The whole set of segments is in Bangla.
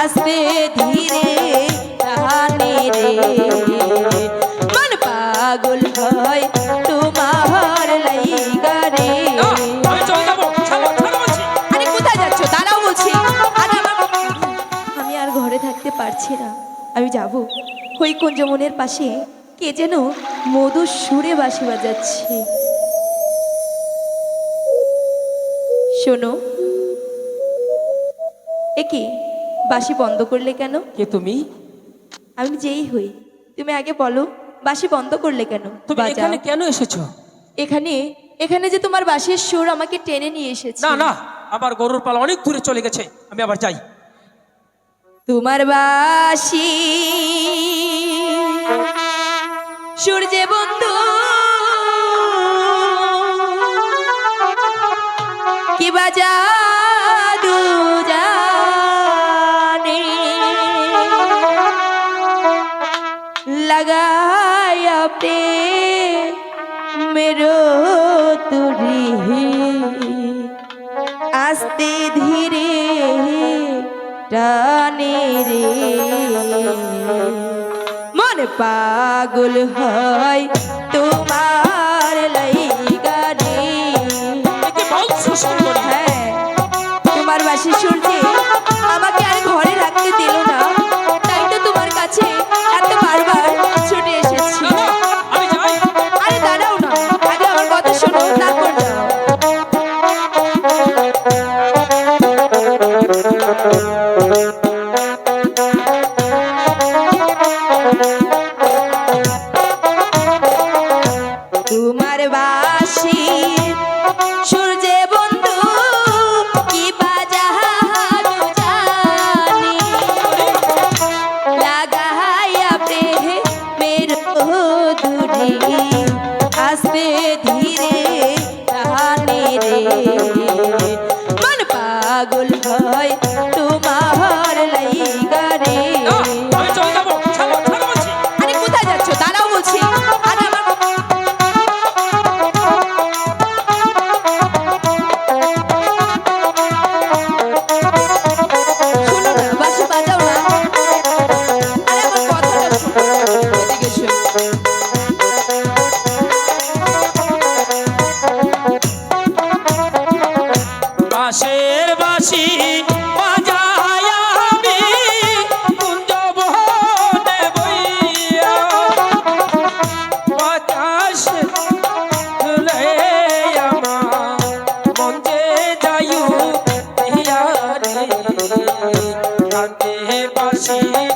আস্তে ধীরে গানে রে। মন পাগল হয় তোমার লাইগা রে। আমি আরে কোথায় যাচ্ছ? দাঁড়াও বলছি। আমি আর ঘরে থাকতে পারছি না। আমি যাব। ওই কুঞ্জমনের পাশে কে যেন মধুর সুরে বাঁশি বাজাচ্ছে। শোনো এ কি? বাঁশি বন্ধ করলে কেন? কে তুমি? আমি যেই হই। তুমি আগে বলো বাসি বন্ধ করলে কেন? তুমি বাজাও। এখানে কেন এসেছ? এখানে এখানে যে তোমার বাসির সুর আমাকে টেনে নিয়ে এসেছে। না না আমার গরুর পাল অনেক দূরে চলে গেছে আমি আবার যাই। তোমার বাসি সূর্যে বন্ধু। কি বাজাদু জানে लगाया पे मेरो तुरी আস্তে ধীরে টানে রে মন পাগল হয় তোমার লাইগা রে একে বলছো সুন্দরী হ্যাঁ তোমার বাসি শুনতে মন পাগল হয়। 你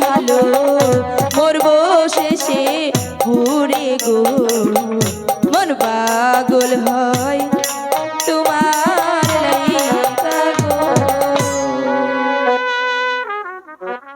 ভালো? মরব শেষে ঘুরে গো মন পাগল হয়।